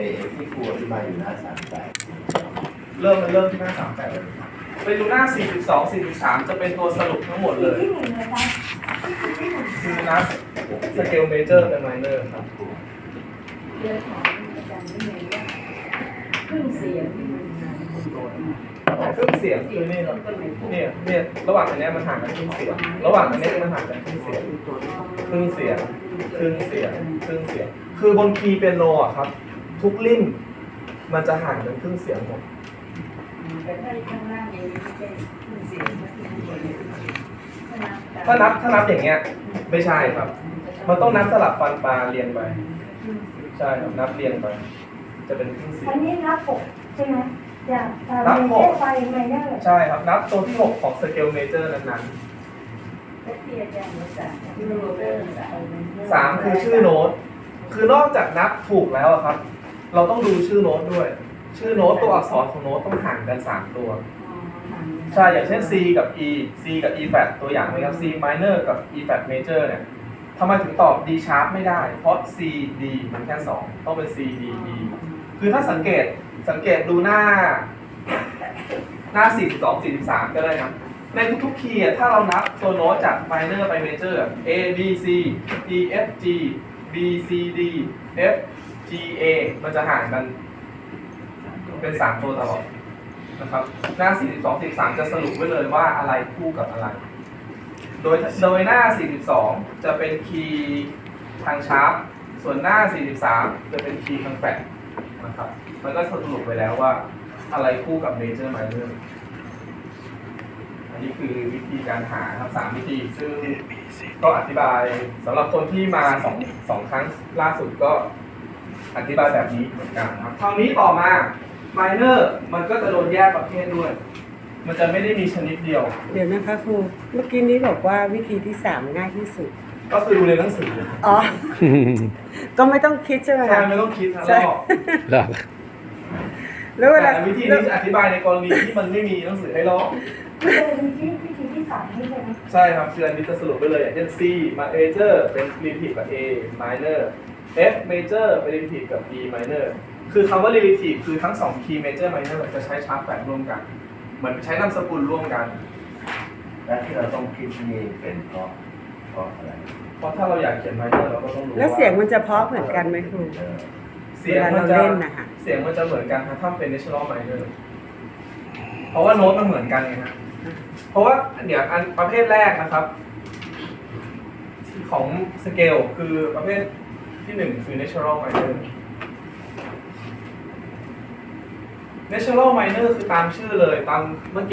ที่ครูอธิบายอยู่หน้าสามแปดเริ่มมันเริ่มที่หน้าสามแปดเลยไปดูหน้า 42 43 จะเป็นตัวสรุปทั้งหมดเลยคือนับสเกลเมเจอร์เป็นไมเนอร์ครับเดือนของอาจารย์ไม่เลยว่าครึ่งเสียงเครื่องเสียงคือนี่ครับเนี่ยเนี่ยระหว่างอันนี้มันห่างกันครึ่งเสียง ระหว่างอันนี้มันห่างกันครึ่งเสียงครึ่งเสียงครึ่งเสียงครึ่งเสียง คือบนคีย์เปียโนอะครับ ทุกลิ่มมันจะห่างกันครึ่งเสียงหมดแต่ถ้าข้างล่างเองไม่ใช่ครึ่งเสียงก็คือครึ่งเสียงถ้านับถ้านับอย่างเงี้ย ไม่ใช่ครับ มันต้องนับสลับฟันปลาเรียงไป ใช่ครับนับเรียงไป จะเป็นครึ่งเสียอังนนี้นับหกใช่ไหมจากนับหกไฟไม่ได้ใช่ครับ นับตัวที่6ของสเกลเมเจอร์นั้นก็ที่อาจารย์บอกสามที่โรเบอร์ๆสามคือชื่อโน้ต คือนอกจากนับถูกแล้วอะครับ เราต้องดูชื่อโน้ตด้วย ชื่อโน้ตตัวอักษรของโน้ตต้องห่างกัน 3 ตัว ใช่ อย่างเช่น C กับ E C กับ E flat ตัวอย่างนะครับ C minor กับ E flat major เนี่ยทำไมถึงตอบ D sharp ไม่ได้ เพราะ C D มันแค่ 2 ต้องเป็น C D D คือถ้าสังเกตสังเกตดูหน้า หน้า 42 43 ก็ได้นะในทุกๆคีย์อะถ้าเรานับตัวโน้ตจาก minor ไป major อะ A B C D F G B C D F G A มันจะห่างกันเป็น3ตัวตลอดนะครับ หน้า 42 43 จะสรุปไว้เลยว่าอะไรคู่กับอะไร โดยโดยหน้า 42 จะเป็นคีย์ทางชาร์ปส่วนหน้า 43 จะเป็นคีย์ทางแฟลตนะครับ มันก็สรุปไปแล้วว่าอะไรคู่กับเมเจอร์ไมเนอร์อันนี้คือวิธีการหาครับสามวิธี ซึ่งก็อธิบายสำหรับคนที่มาสองสองครั้งล่าสุดก็ อธิบายแบบนี้เหมือนกันครับคราวนี้ต่อมา minor มันก็จะโดนแยกประเภทด้วย มันจะไม่ได้มีชนิดเดียว เดี๋ยวนะคะครู เมื่อกี้นี้บอกว่าวิธีที่สามง่ายที่สุด ก็คือดูในหนังสืออ๋อ ก็ไม่ต้องคิดใช่ไหมใช่คะ ไม่ต้องคิดทั้งใช่รอบหรอกแล้วเวลาแต่วิธีนี้จะอธิบายในกรณีที่มันไม่มีหนังสือให้ลอกเป็นที่วิธีที่สามนี่ใช่ไหมใช่ครับคืออันนี้จะสรุปไปเลยอย่างเช่น C major เป็น relative กับ A minor F major เป็น relative กับ E minor คือคำว่า relative คือทั้งสอง key major minor จะใช้ชาร์ปแฝงร่วมกัน เหมือนใช้นามสกุลร่วมกัน และที่เราต้องคิดนี่เป็นเพราะเพราะอะไรเพราะถ้าเราอยากเขียน minor เราก็ต้องรู้แล้วเสียงมันจะเพราะเหมือนกันไหมครู เออเสียงมันเวจะลาเราเล่นนะคะ เสียงมันจะเหมือนกันครับถ้าเป็น natural minor เพราะว่าโน้ตมันเหมือนกันไงฮะเพราะว่าเดี๋ยวอันประเภทแรกนะครับ ของสเกลคือประเภท ที่หนึ่งคือ natural minor natural minor คือตามชื่อเลยตามเมื่อกี้